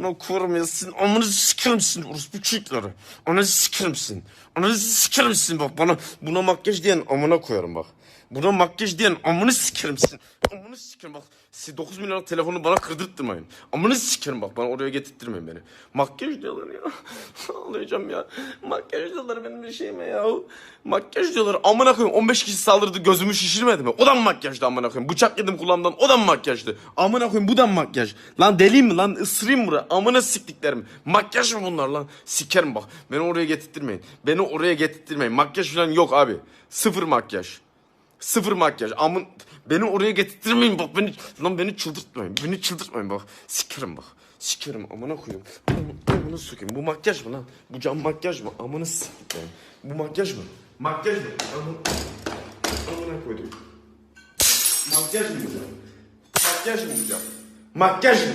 Amına koyarım ya sizin amını sikerim sizin orospu çocukları. Sizin. Ananı sikerim sizin bak bana buna makyaj diyen amına koyarım bak. Buna makyaj diyen amını sikerim sizin. Amını sikerim bak. Siz 9 milyar telefonu bana kırdırtmayın. Amını sikerim bak bana oraya getirttirmeyin beni. Makyaj diyorlar ya. Ağlayacağım ya. Makyaj diyorlar benim bir şeyime ya. Makyaj diyorlar. Amına koyayım 15 kişi saldırdı gözümü şişirmedi mi? O da mı makyajdı amına koyayım? Bıçak yedim kulağımdan o da mı makyajdı? Amına koyayım bu da mı makyaj? Lan deliyim mi lan? Isırayım mı? Amına siktiklerim. Makyaj mı bunlar lan? Sikerim bak. Beni oraya getirttirmeyin. Beni oraya getirttirmeyin. Makyaj falan yok abi. Sıfır makyaj. Sıfır makyaj. Amın beni oraya getirtmeyin bak beni lan beni çıldırtmayın. Beni çıldırtmayın bak. Sikerim bak. Sikerim amına koyayım. Amına, sokayım. Bu makyaj mı lan? Bu cam makyaj mı? Amına sikeyim. Bu makyaj mı? Makyaj mı? Amına, amına koydum. Makyaj mı bu? Makyaj mı bu? Makyaj mı?